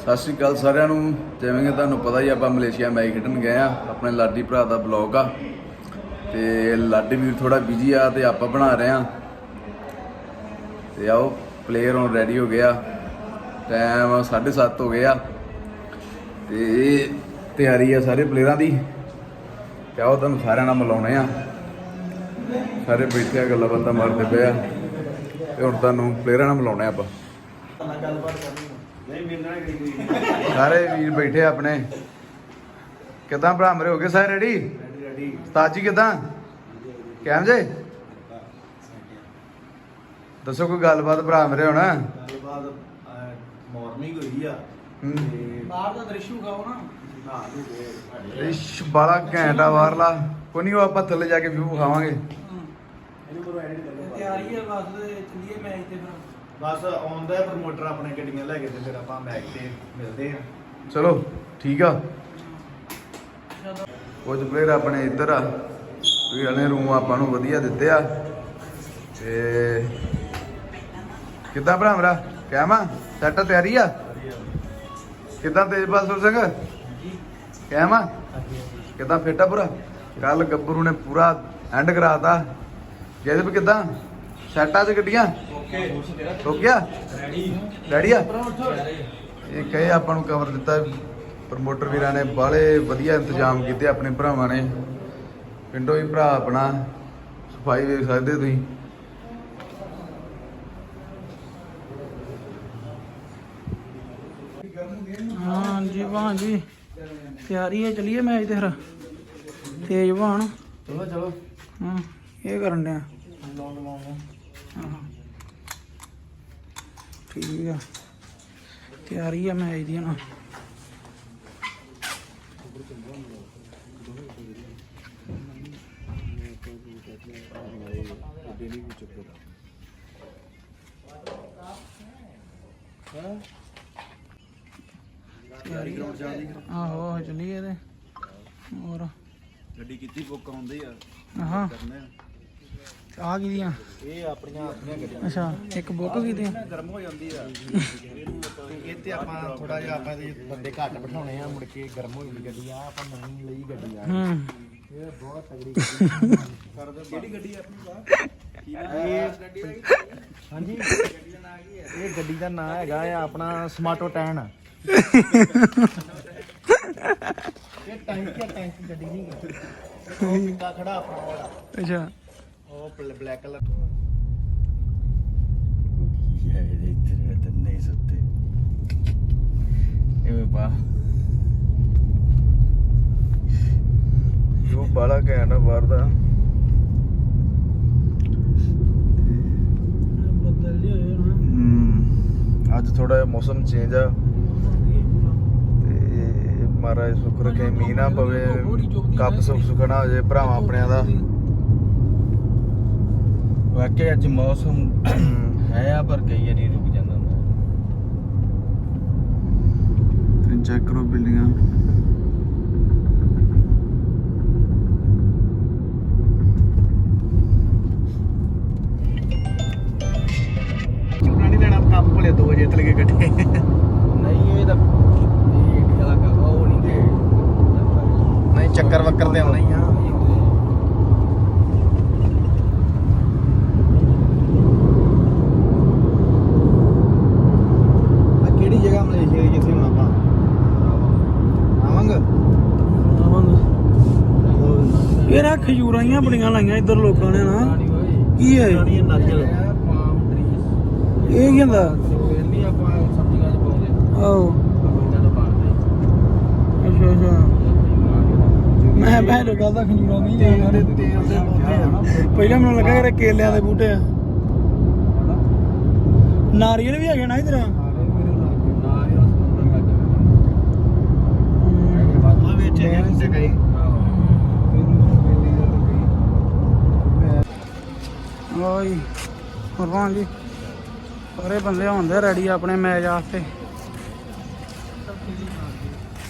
ਸਤਿ ਸ਼੍ਰੀ ਅਕਾਲ ਸਾਰਿਆਂ ਨੂੰ। ਜਿਵੇਂ ਕਿ ਤੁਹਾਨੂੰ ਪਤਾ ਹੀ ਆਪਾਂ ਮਲੇਸ਼ੀਆ ਮੈਚ ਖੇਡਣ ਗਏ ਆ। ਆਪਣੇ ਲਾਡੀ ਭਰਾ ਦਾ ਬਲੌਗ ਆ। ਤੇ ਲਾਡੀ ਵੀਰ ਥੋੜਾ ਬਿਜ਼ੀ ਆ ਤੇ ਆਪਾਂ ਬਣਾ ਰਹੇ ਆ। ਤੇ ਆਓ ਪਲੇਅਰ ਹੁਣ ਰੈਡੀ ਹੋ ਗਿਆ ਟਾਈਮ 7:30 ਹੋ ਗਿਆ ਤੇ ਇਹ ਤਿਆਰੀ ਆ ਸਾਰੇ ਪਲੇਅਰਾਂ ਦੀ। ਤੇ ਆਓ, ਤੁਹਾਨੂੰ ਸਾਰਿਆਂ ਨਾਲ ਮਿਲਾਉਣੇ ਆ। ਸਾਰੇ ਬੈਠੇ ਆ, ਗੱਲਾਂ ਬਾਤਾਂ ਮਾਰਦੇ ਪਏ ਆ। ਤੇ ਹੁਣ ਤੁਹਾਨੂੰ ਪਲੇਅਰਾਂ ਨਾਲ ਮਿਲਾਉਣੇ ਆ ਸਾਰੇ ਵੀਰ ਬੈਠੇ ਆ ਆਪਣੇ। ਕਿਦਾਂ ਭਰਾ ਮਰੇ ਹੋ ਗਏ ਸਾਰੇ ਰੈਡੀ ਰੈਡੀ ਉਸਤਾਦ ਜੀ ਕਿਦਾਂ? ਕਿਵੇਂ ਜੇ? ਦੱਸੋ ਕੋਈ ਗੱਲਬਾਤ ਭਰਾ ਮੇਰੇ ਹੁਣ? ਗੱਲਬਾਤ ਮਾਰਨਿੰਗ ਹੋਈ ਆ। ਬਾਹਰ ਦਾ ਦ੍ਰਿਸ਼ ਵਿਖਾਓ ਨਾ। ਇਸ਼ ਬਾਲਾ ਘੈਂਟਾ ਵਾਰਲਾ ਕੋਈ ਨਹੀਂ ਉਹ ਆਪਾਂ ਥੱਲੇ ਜਾ ਕੇ ਵਿਊ ਖਾਵਾਂਗੇ ਇਹਨੂੰ ਕਰੋ ਐਡਿਟ ਕਰੋ ਤਿਆਰੀ ਹੈ ਬਸ ਚੱਲੀਏ ਮੈਚ ਤੇ ਫਿਰ। ਬਸ ਆਉਂਦਾ ਹੈ ਪ੍ਰਮੋਟਰ ਆਪਣੇ ਗੱਡੀਆਂ ਲੈ ਕੇ ਤੇ ਫਿਰ ਆਪਾਂ ਮੈਚ ਤੇ ਮਿਲਦੇ ਆ ਚਲੋ, ਠੀਕ ਆ। ਕੁਝ ਪਲੇਅਰ ਆਪਣੇ ਇੱਧਰ ਆ। ਵੀਰਾਂ ਨੇ ਰੂਮ ਆਪਾਂ ਨੂੰ ਵਧੀਆ ਦਿੱਤੇ ਆ। ਤੇ ਕਿੱਦਾਂ ਭਰਾ ਮੇਰਾ? ਕਹਿਮਾ ਸੈਟ ਤਿਆਰੀ ਆ? ਕਿੱਦਾਂ ਤੇਜਪਾਲ ਸਿੰਘ? ਕਹਿਮਾ ਕਿੱਦਾਂ ਫਿੱਟ ਆ ਪੂਰਾ? ਕੱਲ ਗੱਭਰੂ ਨੇ ਪੂਰਾ ਐਂਡ ਕਰਾਤਾ। ਜਿਹਦੇ ਵੀ ਕਿੱਦਾਂ ਸੈਟਾਂ 'ਚ ਗੱਡੀਆਂ? ਹੋ ਗਿਆ? ਰੈਡੀ ਰੈਡੀ ਆ? ਇਹ ਕਹੇ ਆਪਾਂ ਨੂੰ ਕਵਰ ਦਿੱਤਾ ਪ੍ਰਮੋਟਰ ਵੀਰਾਂ ਨੇ ਬਾਲੇ ਵਧੀਆ ਇੰਤਜ਼ਾਮ ਕੀਤੇ ਆਪਣੇ ਭਰਾਵਾਂ ਨੇ। ਪਿੰਡੋਂ ਹੀ ਭਰਾ ਆਪਣਾ ਸਫ਼ਾਈ ਵੇਖ ਸਕਦੇ ਤੁਸੀਂ। ਹਾਂ ਜੀ ਭਾਂ ਜੀ ਤਿਆਰੀ ਹੈ ਚੱਲੀਏ ਮੈਚ ਤੇ ਫਿਰ ਤੇਜ ਭਾਣ ਚਲੋ ਚਲੋ। ਹਾਂ ਇਹ ਕਰਨ ਡਿਆ। ਲੌਂਗ ਲੌਂਗ ਹਾਂ। ਠੀਕ ਆ। ਤਿਆਰੀ ਆ ਮੈਚ ਦੀ ਨਾ ਤਿਆਰੀ ਆਹੋ ਆਹੋ ਚੱਲੀਏ ਤੇ ਹੋਰ। ਗੱਡੀ ਕੀਤੀ ਬੁੱਕ ਆਉਂਦੇ ਆ। ਹਾਂ। ਕਰਨੇ ਆ। ਆ ਕੀ ਦੀਆਂ ਇਹ ਆਪਣੀਆਂ ਆਪਣੀਆਂ ਗੱਡੀਆਂ। ਅੱਛਾ ਇੱਕ ਬੁੱਕ ਕੀਤੀਆਂ ਗਰਮ ਹੋ ਜਾਂਦੀ ਆ। ਇਹ ਤੇ ਆਪਾਂ ਥੋੜਾ ਜਿਹਾ ਆਪਾਂ ਦੇ ਬੰਦੇ ਘੱਟ ਬਿਠਾਉਣੇ ਆ ਮੁੜ ਕੇ ਗਰਮ ਹੋ ਜਾਂਦੀ ਗੱਡੀ ਆ ਆਪਾਂ ਨਵੀਂ ਲਈ ਗੱਡੀ ਆ। ਹੂੰ। ਇਹ ਬਹੁਤ ਤਗੜੀ ਗੱਡੀ ਕਰ ਦੋ ਕਿਹੜੀ ਗੱਡੀ ਆ ਆਪਣੀ ਬਾਹਰ? ਹਾਂਜੀ। ਇਹ ਗੱਡੀ ਦਾ ਨਾਮ ਹੈਗਾ ਆ ਆਪਣਾ ਸਮਾਟੋ ਟੈਨ ਇਹ ਟੈਂਕ ਟੈਂਕ ਗੱਡੀ ਨਹੀਂ ਹੈ ਉਹ ਪਿੱਕਾ ਖੜਾ ਆਪਣਾ ਵਾਲਾ। ਅੱਛਾ। ਉਹ ਬਲੈਕ ਕਲਰ ਸੁੱਤੇ? ਇਹ ਪਾ। ਜੋ ਬਾਲਾ ਬਾਹਰ ਦਾ। ਅੱਜ ਥੋੜਾ ਜਿਹਾ ਮੌਸਮ ਚੇਂਜ ਆ। ਤੇ ਮਹਾਰਾਜ ਸੁੱਖ ਰੱਖੇ ਮੀਂਹ ਨਾ ਪਵੇ। ਕੱਪ ਸੁੱਖ ਸੁਖਣਾ ਹੋ ਜੇ ਭਰਾਵਾਂ ਆਪਣਿਆਂ ਦਾ। ਵਾਕਿਆ ਅੱਜ ਮੌਸਮ ਹੈ। ਆ ਪਰ ਕਈ ਵਾਰੀ ਰੁਕ ਜਾਂਦਾ ਹੁੰਦਾ। ਤੁਸੀਂ ਚੈੱਕ ਕਰੋ ਬਿਲਡਿੰਗਾਂ ਚੂੜਾ ਨਹੀਂ ਲੈਣਾ ਕੱਪ ਭਲੇ ਦੋ ਵਜੇ ਤਲ ਕੇ ਗੱਡੇ ਨਹੀਂ ਇਹ ਤਾਂ ਇਹ ਇੰਡੀਆ ਦਾ ਕੰਮ ਆ, ਉਹ ਨਹੀਂ ਦੇ ਨਹੀਂ ਚੱਕਰ ਵੱਕਰ ਤੇ ਆਉਣਾ ਹੀ ਆ ਆ ਕਿਹੜੀ ਜਗ੍ਹਾ ਮਲੇਸ਼ੀਆ ਦੀ ਜਿੱਥੇ ਹੁਣ ਆਪਾਂ ਆਵਾਂਗੇ ਇਹ ਰਾ ਖਜੂਰਾਂ ਹੀ ਬੜੀਆਂ ਲਾਈਆਂ ਇੱਧਰ ਲੋਕਾਂ ਨੇ ਨਾ। ਕੀ ਹੈ ਨਾਰੀਅਲ ਨਾਰੀਅਲ ਇਹ ਕੀ ਹੁੰਦਾ? ਆਓ ਅੱਛਾ ਅੱਛਾ। ਮੈਂ ਜੋ ਗੱਲ ਦਾ ਖਜੂਰਾਂ ਨਹੀਂ ਦੇ ਤੇਲ ਦੇ ਬੋਤੇ ਆ। ਨਾ ਪਹਿਲਾਂ ਮੈਨੂੰ ਲੱਗਾ ਕਿ ਕੇਲਿਆਂ ਦੇ ਬੂਟੇ ਆ। ਨਾਰੀਅਲ ਵੀ ਹੈਗੇ ਨਾ ਇਧਰ? ਆ ਵਿੱਚ ਹੈਗੇ ਨੇ ਓਏ ਕੁਰਬਾਨ ਜੀ। ਸਾਰੇ ਬੰਦੇ ਹੁੰਦੇ ਰੈਡੀ ਆਪਣੇ ਮੈਚ ਵਾਸਤੇ।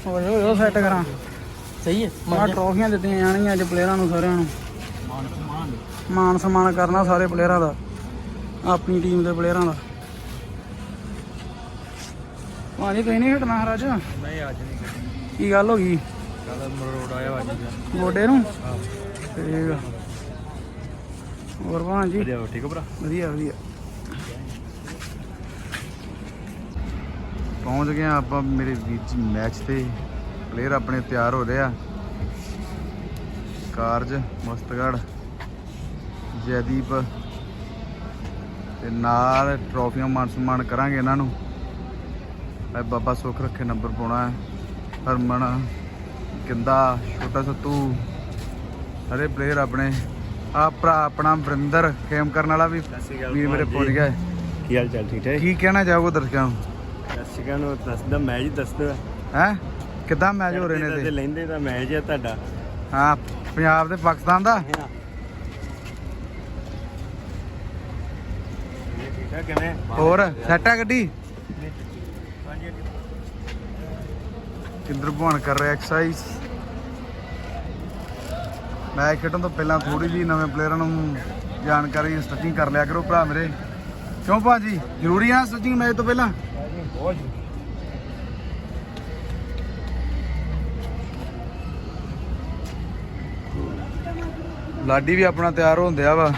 ਓਏ ਓਏ ਉਹ ਸੈੱਟ ਕਰਾਂ। ਸਹੀ ਹੈ ਮਾ ਟਰੋਫੀਆਂ ਦਿੱਤੀਆਂ ਜਾਣਗੀਆਂ ਅੱਜ ਪਲੇਅਰਾਂ ਨੂੰ ਸਾਰਿਆਂ ਨੂੰ। ਮਾਨ ਸਨਮਾਨ ਕਰਨਾ ਸਾਰੇ ਪਲੇਅਰਾਂ ਦਾ। ਆਪਣੀ ਟੀਮ ਦੇ ਪਲੇਅਰਾਂ ਦਾ। ਭਾਜੀ ਤੁਸੀਂ ਨਹੀਂ ਹਟਣਾ ਹਰ ਅੱਜ? ਨਹੀਂ ਅੱਜ ਨਹੀਂ ਕੀ ਗੱਲ ਹੋ ਗਈ? ਕੱਲ ਮਰੋੜ ਆਇਆ ਵਾਜੀ ਦਾ ਗੋਡੇ ਨੂੰ? ਠੀਕ ਆ। ਹੋਰ ਵਧੀਆ ਠੀਕ ਹੋ ਭਰਾ? ਵਧੀਆ ਵਧੀਆ। ਪਹੁੰਚ ਗਏ ਆਪਾਂ ਮੇਰੇ ਵੀਰ ਜੀ ਮੈਚ ਤੇ। ਪਲੇਅਰ ਆਪਣੇ ਤਿਆਰ ਹੋ ਰਹੇ ਆ। ਕਾਰਜ ਮਸਤਗੜ ਜੈਦੀਪ। ਤੇ ਨਾਲ ਟਰੋਫੀਆਂ ਮਾਨ ਸਨਮਾਨ ਕਰਾਂਗੇ ਇਹਨਾਂ ਨੂੰ। ਐ ਬਾਬਾ ਸੁੱਖ ਰੱਖੇ ਨੰਬਰ ਪਾਉਣਾ ਹੈ। ਹਰਮਨ ਕਿੰਦਾ ਛੋਟਾ ਸੱਤੂ। ਸਾਰੇ ਪਲੇਅਰ ਆਪਣੇ ਆ ਭਰਾ ਆਪਣਾ ਵਰਿੰਦਰ ਖੇਮ ਕਰਨ ਵਾਲਾ ਵੀ ਵੀਰ ਮੇਰੇ ਪਹੁੰਚ ਗਿਆ। ਹੈ। ਕੀ ਹਾਲ ਚਾਲ ਠੀਕ ਠਾਕ? ਕੀ ਕਹਿਣਾ ਚਾਹੋਗੇ ਦਰਸ਼ਕਾਂ ਨੂੰ? ਦਰਸ਼ਕਾਂ ਨੂੰ ਦੱਸਦਾ ਮੈਚ ਦੱਸਦਾ। ਹੈ? ਕਿੱਦਾਂ ਮੈਚ ਹੋ ਰਹੇ ਨੇ ਤੇ ਲੈਂਦੇ ਤਾਂ ਮੈਚ ਹੈ ਤੁਹਾਡਾ। ਹਾਂ ਪੰਜਾਬ ਤੇ ਪਾਕਿਸਤਾਨ ਦਾ? ਠੀਕ ਠਾਕ ਕਿਵੇਂ? ਹੋਰ ਸੈਟ ਆ ਗੱਡੀ? ਕਿੰਦਰ ਭਵਨ ਕਰ ਰਿਹਾ ਐਕਸਰਸਾਈਜ਼ ਮੈਚ ਖੇਡਣ ਤੋਂ ਪਹਿਲਾਂ ਥੋੜੀ ਜੀ ਨਵੇਂ ਪਲੇਅਰਾਂ ਨੂੰ ਜਾਣਕਾਰੀ ਸਟਿਚਿੰਗ ਕਰ ਲਿਆ ਕਰੋ ਭਰਾ ਮੇਰੇ। ਕਿਉਂ ਭਾਜੀ? ਜ਼ਰੂਰੀ ਆ ਸਟਿਚਿੰਗ ਮੈਚ ਤੋਂ ਪਹਿਲਾਂ? ਬਹੁਤ ਲਾਡੀ ਵੀ ਆਪਣਾ ਤਿਆਰ ਹੁੰਦਿਆ ਵਾ।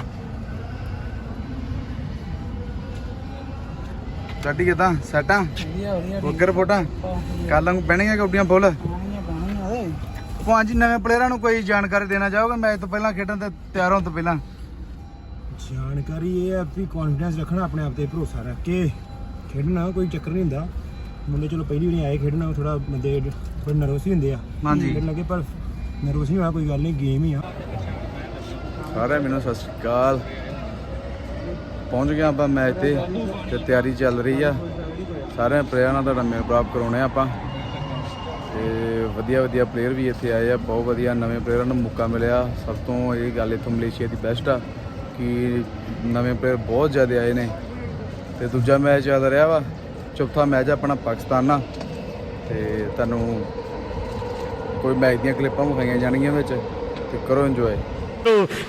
ਲਾਡੀ ਕਿਦਾਂ? ਸੈਟਾਂ? ਵਧੀਆ ਵਧੀਆ ਬੱਗਰ ਰਿਪੋਰਟਾਂ ਕੱਲ ਨੂੰ ਪੈਣਗੀਆਂ ਕੌਡੀਆਂ ਫੁੱਲ? ਪੰਜ ਨਵੇਂ ਪਲੇਅਰਾਂ ਨੂੰ ਕੋਈ ਜਾਣਕਾਰੀ ਦੇਣਾ ਚਾਹੋਗੇ? ਮੈਚ ਤੋਂ ਪਹਿਲਾਂ ਖੇਡਣ ਤੇ ਤਿਆਰ ਹੋਣ ਤੋਂ ਪਹਿਲਾਂ। ਜਾਣਕਾਰੀ ਇਹ ਹੈ ਵੀ ਕੌਨਫੀਡੈਂਸ ਰੱਖਣਾ ਆਪਣੇ ਆਪ ਤੇ ਭਰੋਸਾ ਰੱਖ ਕੇ ਖੇਡਣਾ ਕੋਈ ਚੱਕਰ ਨਹੀਂ ਹੁੰਦਾ। ਮੁੰਡੇ ਚਲੋ ਪਹਿਲੀ ਵਾਰੀ ਆਏ ਖੇਡਣਾ ਥੋੜਾ ਬੰਦੇ ਥੋੜੇ ਨਰਵਸ ਹੀ ਹੁੰਦੇ ਆ। ਹਾਂਜੀ। ਖੇਡਣ ਲੱਗੇ ਪਰ ਨਰਵਸ ਨਹੀਂ ਹੋਇਆ ਕੋਈ ਗੱਲ ਨਹੀਂ ਗੇਮ ਹੀ ਆ। ਸਾਰਿਆਂ ਮੈਨੂੰ ਸਤਿ ਸ਼੍ਰੀ ਅਕਾਲ। ਪਹੁੰਚ ਗਏ ਆਪਾਂ ਮੈਚ ਤੇ ਤੇ ਤਿਆਰੀ ਚੱਲ ਰਹੀ ਆ। ਸਾਰਿਆਂ ਪਲੇਅਰਾਂ ਨਾਲ ਤੁਹਾਡਾ ਮੇਲ ਪ੍ਰਾਪਤ ਕਰਾਉਣੇ ਆ ਆਪਾਂ। ਤੇ ਵਧੀਆ ਵਧੀਆ ਪਲੇਅਰ ਵੀ ਇੱਥੇ ਆਏ ਆ, ਬਹੁਤ ਵਧੀਆ ਨਵੇਂ ਪਲੇਅਰਾਂ ਨੂੰ ਮੌਕਾ ਮਿਲਿਆ। ਸਭ ਤੋਂ ਇਹ ਗੱਲ ਇੱਥੋਂ ਮਲੇਸ਼ੀਆ ਦੀ ਬੈਸਟ ਆ ਕਿ ਨਵੇਂ ਪਲੇਅਰ ਬਹੁਤ ਜ਼ਿਆਦਾ ਆਏ ਨੇ। ਤੇ ਦੂਜਾ ਮੈਚ ਚੱਲ ਰਿਹਾ ਵਾ, ਚੌਥਾ ਮੈਚ ਆਪਣਾ ਪਾਕਿਸਤਾਨ ਨਾਲ। ਤੇ ਤੁਹਾਨੂੰ ਕੋਈ ਮੈਚ ਦੀਆਂ ਕਲਿੱਪਾਂ ਵਿਖਾਈਆਂ ਜਾਣਗੀਆਂ ਵਿੱਚ, ਤੇ ਕਰੋ ਇੰਜੋਏ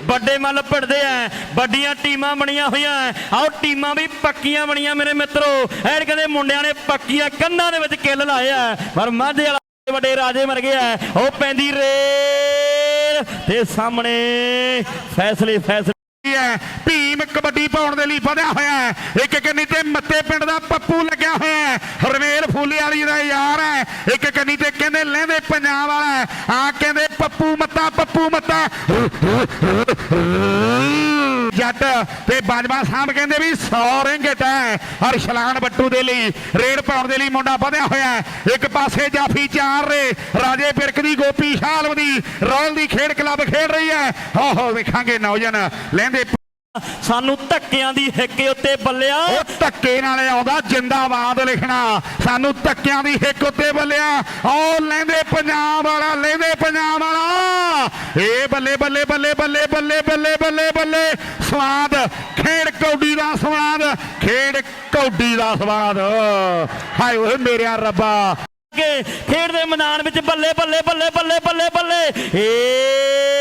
ਵੱਡੇ ਮੱਲ ਭਿੜਦੇ ਐ ਵੱਡੀਆਂ ਟੀਮਾਂ ਬਣੀਆਂ ਹੋਈਆਂ ਐ। ਆਓ, ਟੀਮਾਂ ਵੀ ਪੱਕੀਆਂ ਬਣੀਆਂ ਮੇਰੇ ਮਿੱਤਰੋ। ਐਡ ਕਹਿੰਦੇ ਮੁੰਡਿਆਂ ਨੇ ਪੱਕੀਆਂ ਕੰਨਾਂ ਦੇ ਵਿੱਚ ਕਿੱਲ ਲਾਏ ਆ, ਪਰ ਮਾਝੇ ਵਾਲਾ ਵੱਡੇ ਰਾਜੇ ਮਰ ਗਿਆ ਉਹ ਪੈਂਦੀ ਰੇਲ ਤੇ ਸਾਹਮਣੇ ਫੈਸਲੇ ਫੈਸਲੇ ਹੈ ਭੀਮ ਕਬੱਡੀ ਪਾਉਣ ਦੇ ਲਈ ਵਧਿਆ ਹੋਇਆ ਹੈ। ਇੱਕ ਕੰਨੀ ਤੇ ਮੱਤੇ ਪਿੰਡ ਦਾ ਪੱਪੂ ਲੱਗਿਆ ਹੋਇਆ ਹੈ। ਹਰਵੇਲ ਫੂਲੇ ਵਾਲੀ ਦਾ ਯਾਰ ਹੈ। ਇੱਕ ਕੰਨੀ ਤੇ ਕਹਿੰਦੇ ਲਹਿੰਦੇ ਪੰਜਾਬ ਵਾਲਾ ਆ ਕਹਿੰਦੇ ਪੱਪੂ ਮੱਤਾ ਪੱਪੂ ਮੱਤਾ। ਜੱਟ ਤੇ ਬਾਜਵਾ ਸਾਹਿਬ ਕਹਿੰਦੇ ਵੀ 100 ਰਿੰਗਟ ਹੈ। ਔਰ ਛਲਾਨ ਬੱਟੂ ਦੇ ਲਈ, ਰੇਡ ਪਾਉਣ ਦੇ ਲਈ ਮੁੰਡਾ ਵਧਿਆ ਹੋਇਆ ਇੱਕ ਪਾਸੇ ਜਾਫੀ ਚਾਰ ਰੇ, ਰਾਜੇ ਬਿਰਕ ਦੀ ਗੋਪੀ ਸ਼ਾਲਮ ਦੀ ਰੌਲ ਦੀ ਖੇਡ ਕਲੱਬ ਖੇਡ ਰਹੀ ਹੈ। ਓਹੋ, ਵੇਖਾਂਗੇ ਨੌਜਵਾਨ ਲੈਂਦੇ ਸਾਨੂੰ ਧੱਕਿਆਂ ਦੀ ਹਿੱਕ ਉੱਤੇ ਬੱਲਿਆ ਉਹ ਧੱਕੇ ਨਾਲ ਆਉਂਦਾ ਜਿੰਦਾਬਾਦ ਲਿਖਣਾ ਸਾਨੂੰ ਧੱਕਿਆਂ ਦੀ ਹਿੱਕ ਉੱਤੇ ਬੱਲਿਆ ਉਹ ਲੈਂਦੇ ਪੰਜਾਬ ਵਾਲਾ ਲੈਂਦੇ ਪੰਜਾਬ ਵਾਲਾ ਏ ਬੱਲੇ ਬੱਲੇ ਬੱਲੇ ਬੱਲੇ ਬੱਲੇ ਬੱਲੇ ਬੱਲੇ ਬੱਲੇ ਸਵਾਦ ਖੇਡ ਕੌਡੀ ਦਾ ਸਵਾਦ ਖੇਡ ਕੌਡੀ ਦਾ ਸਵਾਦ ਹਾਏ ਓਏ ਮੇਰਿਆ ਰੱਬਾ ਕੇ ਖੇਡ ਦੇ ਮੈਦਾਨ ਵਿੱਚ ਬੱਲੇ ਬੱਲੇ ਬੱਲੇ ਬੱਲੇ ਬੱਲੇ ਬੱਲੇ ਏ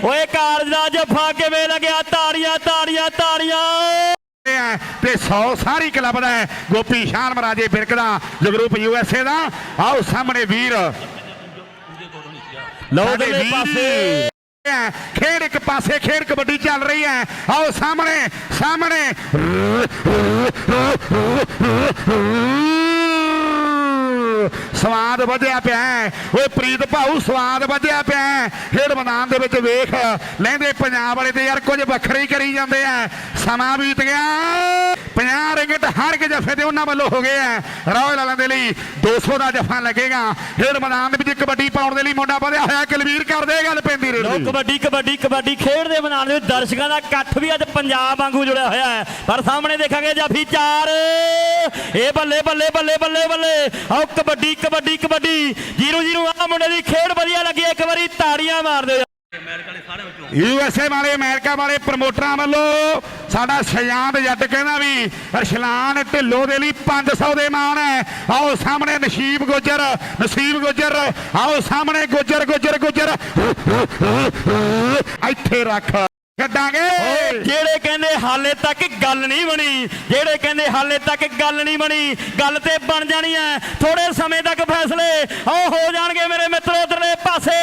ਓਏ ਲੱਗਿਆ ਤਾੜੀਆਂ। ਤਾੜੀਆਂ ਹੈ ਤੇ 100 ਸਾਰੀ ਕਲੱਬ ਦਾ ਗੋਪੀ ਸ਼ਾਨ ਮਹਾਰਾਜੇ ਬਿਰਕ ਦਾ ਜਗਰੂਪ ਯੂਐਸਏ ਦਾ। ਆਓ ਸਾਹਮਣੇ ਵੀਰ। ਲਓ ਵੀਰ। ਪਾਸੇ। ਖੇਡ ਇੱਕ ਪਾਸੇ ਖੇਡ ਕਬੱਡੀ ਚੱਲ ਰਹੀ ਹੈ। ਆਓ ਸਾਹਮਣੇ ਸਾਹਮਣੇ। ਸਵਾਦ ਵਧਿਆ ਪਿਆ ਓਏ ਪ੍ਰੀਤ ਭਾਊ, ਸਵਾਦ ਵਧਿਆ ਪਿਆ ਹੈ। ਖੇਡ ਮੈਦਾਨ ਦੇ ਵਿੱਚ ਵੇਖ ਲੈਂਦੇ ਪੰਜਾਬ ਵਾਲੇ ਤੇ ਯਾਰ ਕੁਝ ਵੱਖਰੇ ਹੀ ਕਰੀ ਜਾਂਦੇ ਆ। ਸਮਾਂ ਬੀਤ ਗਿਆ। 50 ਰਿੰਗਟ ਹਰ ਇੱਕ ਜਫੇ ਤੇ ਉਹਨਾਂ ਵੱਲੋਂ ਹੋ ਗਏ ਆ। ਰਾਇਲ ਵਾਲਿਆਂ ਦੇ ਲਈ 200 ਦਾ ਜਫਾ ਲੱਗੇਗਾ। ਖੇਡ ਮੈਦਾਨ ਦੇ ਵਿੱਚ ਕਬੱਡੀ ਪਾਉਣ ਦੇ ਲਈ ਮੁੰਡਾ ਵਧਿਆ ਹੋਇਆ। ਕਲਵੀਰ ਕਰਦੇ ਗੱਲ ਪੈਂਦੀ ਲੋ ਕਬੱਡੀ ਕਬੱਡੀ ਕਬੱਡੀ ਖੇਡ ਦੇ ਮੈਦਾਨ ਵਿੱਚ ਦਰਸ਼ਕਾਂ ਦਾ ਇਕੱਠ ਵੀ ਅੱਜ ਪੰਜਾਬ ਵਾਂਗੂ ਜੁੜਿਆ ਹੋਇਆ ਹੈ। ਪਰ ਸਾਹਮਣੇ ਦੇਖਾਂਗੇ ਜਾਫੀ ਚਾਰ। ਇਹ ਬੱਲੇ ਬੱਲੇ ਬੱਲੇ ਬੱਲੇ ਬੱਲੇ। ਆਓ, ਕਬੱਡੀ ਕਬੱਡੀ। ਕਬੱਡੀ ਜੀਰੋ ਜੀਰੋ ਆ ਮੁੰਡੇ ਦੀ ਖੇਡ ਵਧੀਆ ਲੱਗੀ। ਇੱਕ ਵਾਰੀ ਤਾੜੀਆਂ ਮਾਰ ਯੂਐਸਏ ਵਾਲੇ, ਅਮਰੀਕਾ ਵਾਲੇ ਪ੍ਰਮੋਟਰਾਂ ਵੱਲੋਂ ਸਾਡਾ ਸ਼ਜਾਂਤ ਜੱਟ ਕਹਿੰਦਾ ਵੀ, ਅਰਸ਼ਲਾਨ ਢਿੱਲੋਂ ਦੇ ਲਈ 500 ਦੇ ਮਾਣ ਹੈ। ਆਓ ਸਾਹਮਣੇ ਨਸੀਬ ਗੁੱਜਰ ਨਸੀਬ ਗੁੱਜਰ, ਆਓ ਸਾਹਮਣੇ ਗੁੱਜਰ ਗੁੱਜਰ ਗੁੱਜਰ। ਇੱਥੇ ਰੱਖ। ਓਏ ਜਿਹੜੇ ਕਹਿੰਦੇ ਹਾਲੇ ਤੱਕ ਗੱਲ ਨਹੀਂ ਬਣੀ ਜਿਹੜੇ ਕਹਿੰਦੇ ਹਾਲੇ ਤੱਕ ਗੱਲ ਨਹੀਂ ਬਣੀ ਗੱਲ ਤੇ ਬਣ ਜਾਣੀ ਹੈ ਥੋੜੇ ਸਮੇਂ ਤੱਕ ਫੈਸਲੇ ਉਹ ਹੋ ਜਾਣਗੇ ਮੇਰੇ ਮਿੱਤਰੋ ਉਧਰਲੇ ਪਾਸੇ।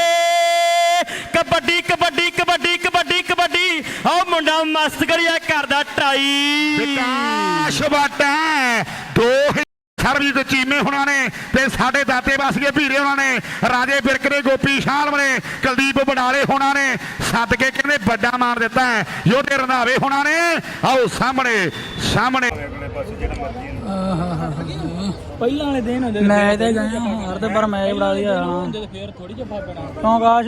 ਕਬੱਡੀ ਕਬੱਡੀ ਕਬੱਡੀ ਕਬੱਡੀ ਕਬੱਡੀ। ਉਹ ਮੁੰਡਾ ਮਸਤ ਕਰਿਆ ਕਰਦਾ ਟਰਾਈ ਵਿਕਾਸ ਬਾਟਾ ਦੋ ਸਰਬਜੀਤ ਚੀਮੇ ਹੁਣਾਂ ਨੇ ਤੇ ਸਾਡੇ ਦਾਤੇ ਵਾਸੀਏ ਭੀਰੇ ਹੁਣਾਂ ਨੇ ਰਾਜੇ ਬਿਰਕਰੇ ਗੋਪੀ ਸ਼ਾਲਮ ਨੇ ਕੁਲਦੀਪ ਬਡਾਲੇ ਹੁਣਾਂ ਨੇ ਸੱਦ ਕੇ ਕਹਿੰਦੇ ਵੱਡਾ ਮਾਰ ਦਿੱਤਾ ਹੈ ਯੋਧੇ ਰੰਧਾਵੇ ਹੁਣਾਂ ਨੇ ਆਓ ਸਾਹਮਣੇ ਸਾਹਮਣੇ। ਪਹਿਲਾਂ ਵਾਲੇ ਦਿਨ ਮੈਚ ਤੇ ਗਏ ਹਾਰ ਤੇ ਪਰ ਮੈਚ ਬੜਾ ਵਧੀਆ ਆਣਾ ਫੇਰ ਥੋੜੀ ਜਫਾ ਪੈਣਾ ਕਿਉਂ ਕਾਸ਼?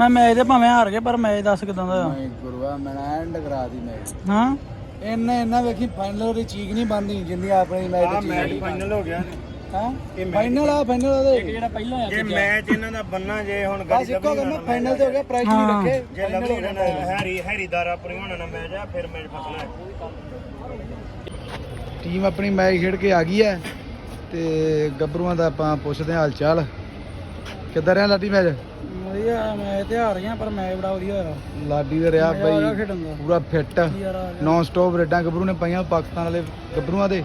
ਮੈਂ ਮੈਚ ਤੇ ਭਾਵੇਂ ਹਾਰ ਗਏ ਪਰ ਮੈਚ ਦੱਸ ਕਿਦਾਂ ਦਾ। ਗੁਰੂਆ ਮੈਂ ਐਂਡ ਕਰਾ ਦੀ ਮੈਚ ਹਾਂ? ਇੰਨਾ ਇੰਨਾ ਵੇਖੀ ਫਾਈਨਲ ਦੀ ਚੀਕ ਨਹੀਂ ਬੰਦੀ ਜਿੰਨੀ ਆਪਣੀ ਮੈਚ ਦੀ ਮੈਚ ਫਾਈਨਲ ਹੋ ਗਿਆ। ਹਾਂ? ਫਾਈਨਲ ਆ ਫਾਈਨਲ ਉਹਦੇ। ਜਿਹੜਾ ਪਹਿਲਾਂ ਹੋਇਆ ਇਹ ਮੈਚ ਇਹਨਾਂ ਦਾ ਬੰਨਾ ਜੇ ਹੁਣ ਬਸ ਇੱਕੋ ਗੱਲ ਨਾ ਫਾਈਨਲ ਤੇ ਹੋ ਗਿਆ ਪ੍ਰਾਈਜ਼ ਨਹੀਂ ਹਾਂ। ਰੱਖੇ ਜੇ ਲਵਲੀ ਹੈਰੀ ਹੈਰੀਦਾਰ ਆਪਣੀ ਹੋਣਾ ਨਾ ਮੈਚ ਆ ਫਿਰ ਮੈਚ ਫਸਣਾ ਹੈ। ਟੀਮ ਆਪਣੀ ਮੈਚ ਖੇਡ ਕੇ ਆ ਗਈ ਹੈ ਤੇ ਗੱਭਰੂਆਂ ਦਾ ਆਪਾਂ ਪੁੱਛਦੇ ਹਾਂ ਹਾਲ ਚਾਲ। ਕਿੱਦਾਂ ਰਿਹਾ ਲਾਡੀ ਮੈਚ ਵਧੀਆ ਮੈਚ ਤੇ ਹਾਰ ਗਿਆ ਪਰ ਮੈਚ ਬੜਾ ਵਧੀਆ ਹੋਇਆ। ਲਾਡੀ ਦਾ ਰਿਹਾ ਮਜ਼ਾ ਆ ਗਿਆ ਬਈ ਖੇਡਣ ਦਾ। ਪੂਰਾ ਫਿੱਟ ਯਾਰ ਆ ਗਿਆ। ਨੌਨ ਸਟਾਪ ਰੇਡਾਂ ਗੱਭਰੂ ਨੇ ਪਾਈਆਂ ਪਾਕਿਸਤਾਨ ਵਾਲੇ ਗੱਭਰੂਆਂ ਦੇ।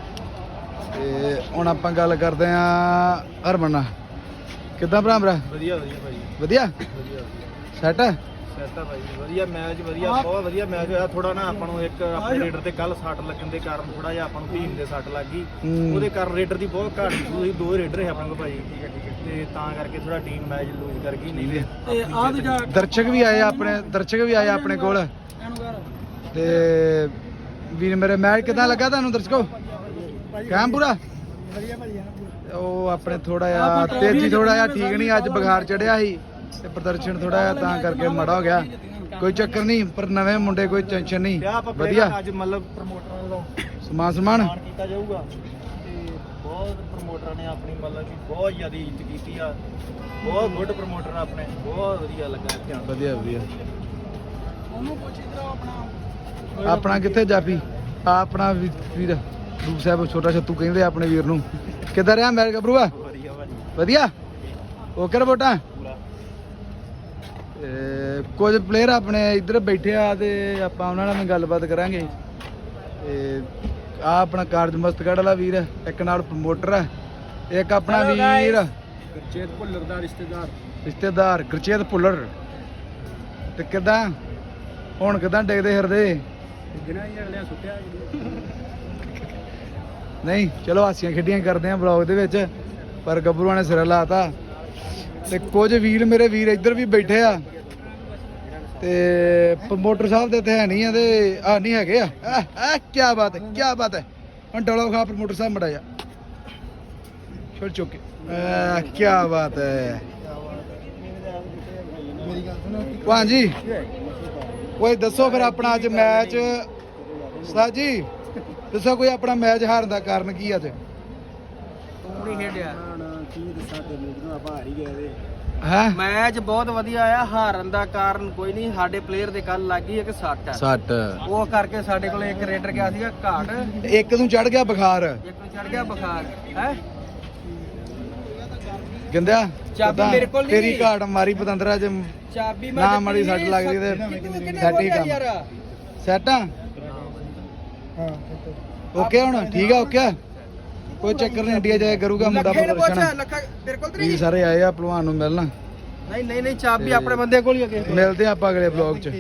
ਤੇ ਹੁਣ ਆਪਾਂ ਗੱਲ ਕਰਦੇ ਆਂ ਹਰਮਨ ਨਾਲ। ਕਿੱਦਾਂ ਭਰਾ ਮੇਰਾ ਵਧੀਆ ਵਧੀਆ? ਭਾਈ ਵਧੀਆ। ਸੈਟ ਸੈਟ ਆ ਭਾਈ ਵਧੀਆ ਮੈਚ ਵਧੀਆ ਬਹੁਤ ਵਧੀਆ ਮੈਚ ਹੋਇਆ। ਥੋੜਾ ਨਾ ਆਪਾਂ ਨੂੰ ਇੱਕ ਆਪਣੇ ਰੇਡਰ ਤੇ ਕੱਲ ਸੱਟ ਲੱਗਣ ਦੇ ਕਾਰਨ ਥੋੜਾ ਜਿਹਾ ਆਪਾਂ ਨੂੰ ਭੀਮ ਦੇ ਸੱਟ ਲੱਗ ਗਈ। ਹੂੰ। ਉਹਦੇ ਕਾਰਨ ਰੇਡਰ ਦੀ ਬਹੁਤ ਘਾਟ ਸੀ। ਉਹਦੇ ਦੋ ਰੇਡਰ ਸੀ ਆਪਣੇ ਕੋਲ ਭਾਈ। ਤੇ ਤਾਂ ਕਰਕੇ ਥੋੜਾ ਟੀਮ ਮੈਚ ਲੂਜ਼ ਕਰ ਗਈ। ਨਹੀਂ ਤੇ ਤੇ ਆਹ ਦੂਜਾ ਦਰਸ਼ਕ ਵੀ ਆਏ ਆ ਆਪਣੇ ਦਰਸ਼ਕ ਵੀ ਆਏ ਆ ਆਪਣੇ ਕੋਲ। ਤੇ ਵੀਰ ਮੇਰੇ ਮੈਚ ਕਿਦਾਂ ਲੱਗਾ ਤੁਹਾਨੂੰ ਦਰਸ਼ਕੋ? ਕਾਮ ਪੂਰਾ? ਵਧੀਆ ਭਾਜੀ ਉਹ ਆਪਣੇ ਥੋੜਾ ਜਿਹਾ ਤੇਜ਼ੀ ਥੋੜਾ ਜਿਹਾ ਠੀਕ ਨਹੀਂ ਅੱਜ ਬੁਖਾਰ ਚੜਿਆ ਸੀ। ਤੇ ਪ੍ਰਦਰਸ਼ਨ ਥੋੜਾ ਜਿਹਾ ਤਾਂ ਕਰਕੇ ਮਾੜਾ ਹੋ ਗਿਆ। ਕੋਈ ਚੱਕਰ ਨਹੀਂ ਪਰ ਨਵੇਂ ਮੁੰਡੇ ਕੋਈ ਟੈਨਸ਼ਨ ਨਹੀਂ। ਵਧੀਆ। ਅੱਜ ਮਤਲਬ ਪ੍ਰਮੋਟਰਾਂ ਦਾ ਸਮਾਨ ਸਮਾਨ। ਕੀਤਾ ਜਾਊਗਾ। ਤੇ ਬਹੁਤ ਪ੍ਰਮੋਟਰਾਂ ਨੇ ਆਪਣੀ ਮਤਲਬ ਕਿ ਬਹੁਤ ਜ਼ਿਆਦਾ ਇੱਜ਼ਤ ਕੀਤੀ ਆ। ਬਹੁਤ ਗੁੱਡ ਪ੍ਰਮੋਟਰ ਆਪਣੇ। ਬਹੁਤ ਵਧੀਆ ਲੱਗਾ ਕੇ। ਵਧੀਆ ਵਧੀਆ। ਉਹਨੂੰ ਪੁੱਛ ਇਧਰ ਆਪਣਾ। ਆਪਣਾ ਕਿੱਥੇ ਜਾਪੀ? ਆ ਆਪਣਾ ਵੀਰ ਰੂਪ ਸਾਹਿਬ ਛੋਟਾ ਛੱਤੂ ਕਹਿੰਦੇ ਆਪਣੇ ਵੀਰ ਨੂੰ। ਕਿੱਦਾਂ ਰਿਹਾ ਮੈਚ ਗੱਭਰੂਆ ਵਧੀਆ। ਵਧੀਆ? ਓਕੇ ਰਿਪੋਰਟਾਂ? ਕੁਝ ਪਲੇਅਰ ਆਪਣੇ ਇੱਧਰ ਬੈਠੇ ਆ ਤੇ ਆਪਾਂ ਉਹਨਾਂ ਨਾਲ ਵੀ ਗੱਲਬਾਤ ਕਰਾਂਗੇ। ਤੇ ਆ ਆਪਣਾ ਕਾਰਜ ਮਸਤਗੜ ਵਾਲਾ ਵੀਰ ਇੱਕ ਨਾਲ ਪ੍ਰਮੋਟਰ ਹੈ ਇੱਕ ਆਪਣਾ ਵੀਰ ਗੁਰਚੇਤ ਭੁੱਲਰ ਦਾ ਰਿਸ਼ਤੇਦਾਰ। ਰਿਸ਼ਤੇਦਾਰ ਗੁਰਚੇਤ ਭੁੱਲਰ। ਤੇ ਕਿਦਾਂ? ਹੁਣ ਕਿਦਾਂ ਡਿੱਗਦੇ ਫਿਰਦੇ? ਜਿਨ੍ਹਾਂ ਹੀ ਅਗਲਿਆਂ ਸੁੱਟਿਆ ਨਹੀਂ ਚਲੋ ਹਾਸੀਆਂ ਖੇਡੀਆਂ ਕਰਦੇ ਆ ਬਲੌਗ ਦੇ ਵਿੱਚ ਪਰ ਗੱਭਰੂਆਂ ਨੇ ਸਿਰ ਲਾਤਾ। ਤੇ ਕੁਝ ਵੀਰ ਮੇਰੇ ਵੀਰ ਇੱਧਰ ਵੀ ਬੈਠੇ ਆ। ਤੇ ਪ੍ਰਮੋਟਰ ਸਾਹਿਬ ਦੇ ਇੱਥੇ ਹੈ ਨਹੀਂ ਆ ਤੇ ਆ ਨਹੀਂ ਹੈਗੇ ਆ। ਆ ਕੀ ਬਾਤ ਹੈ ਕੀ ਬਾਤ ਹੈ। ਹੁਣ ਡੋਲੋ ਖਾ ਪ੍ਰਮੋਟਰ ਸਾਹਿਬ ਮੜਾ ਜਾ। ਛੋੜ ਚੁੱਕੇ। ਆ ਕੀ ਬਾਤ ਹੈ। ਵਾਂ ਓਏ, ਦੱਸੋ ਫਿਰ ਆਪਣਾ ਅੱਜ ਮੈਚ। ਉਸਤਾਦ ਜੀ, ਦੱਸੋ ਕੋਈ ਆਪਣਾ ਮੈਚ ਹਾਰਨ ਦਾ ਕਾਰਨ ਕੀ ਅੱਜ? ਨਹੀਂ ਖੇਡਿਆ। ਕੀ ਦੱਸਾਂ ਤੈਨੂੰ ਜਦੋਂ ਆਪਾਂ ਹਾਰੀ ਗਏ ਦੇ ਹੈ? ਮੈਚ ਬਹੁਤ ਵਧੀਆ ਆ ਹਾਰਨ ਦਾ ਕਾਰਨ ਕੋਈ ਨਹੀਂ ਸਾਡੇ ਪਲੇਅਰ ਦੇ ਕੱਲ ਲੱਗੀ ਇੱਕ ਸੱਟ ਸੱਟ। ਉਹ ਕਰਕੇ ਸਾਡੇ ਕੋਲ ਇੱਕ ਰੇਡਰ ਗਿਆ ਸੀਗਾ ਘਾਟ। ਇੱਕ ਨੂੰ ਚੜ ਗਿਆ ਬੁਖਾਰ। ਇੱਕ ਨੂੰ ਚੜ ਗਿਆ ਬੁਖਾਰ ਹੈ? ਗੰਦਿਆ ਚਾਬੀ? ਮੇਰੇ ਕੋਲ ਨਹੀਂ। ਤੇਰੀ। ਘਾਟ ਮਾਰੀ ਪਤੰਦਰਾ ਚ ਚਾਬੀ ਨਾ ਮਾੜੀ ਸੱਟ ਲੱਗਦੀ ਤੇ ਸੈੱਟ ਹੀ ਕੰਮ। ਸੈੱਟ ਆ? ਓਕੇ ਹੁਣ ਠੀਕ ਆ ਓਕੇ। ਆ? ਕੋਈ ਚੱਕਰ ਨਹੀਂ ਇੰਡੀਆ ਜਾਏ ਕਰੂਗਾ ਮੁੰਡਾ ਲੱਖੇ ਨੇ ਪੁੱਛ ਪ੍ਰਦਰਸ਼ਨ ਲੱਖਾ ਤੇਰੇ ਕੋਲ ਤੇ ਵੀ ਸਾਰੇ ਆਏ ਆ ਭਲਵਾਨ ਨੂੰ ਮਿਲਣ। ਨਹੀਂ ਨਹੀਂ ਨਹੀਂ ਚਾਬੀ ਆਪਣੇ ਬੰਦੇ ਕੋਲ ਹੀ ਆ ਕਿਸੇ ਕੋਲ। ਮਿਲਦੇ ਆ ਆਪਾਂ ਅਗਲੇ ਬਲੌਗ ਚ।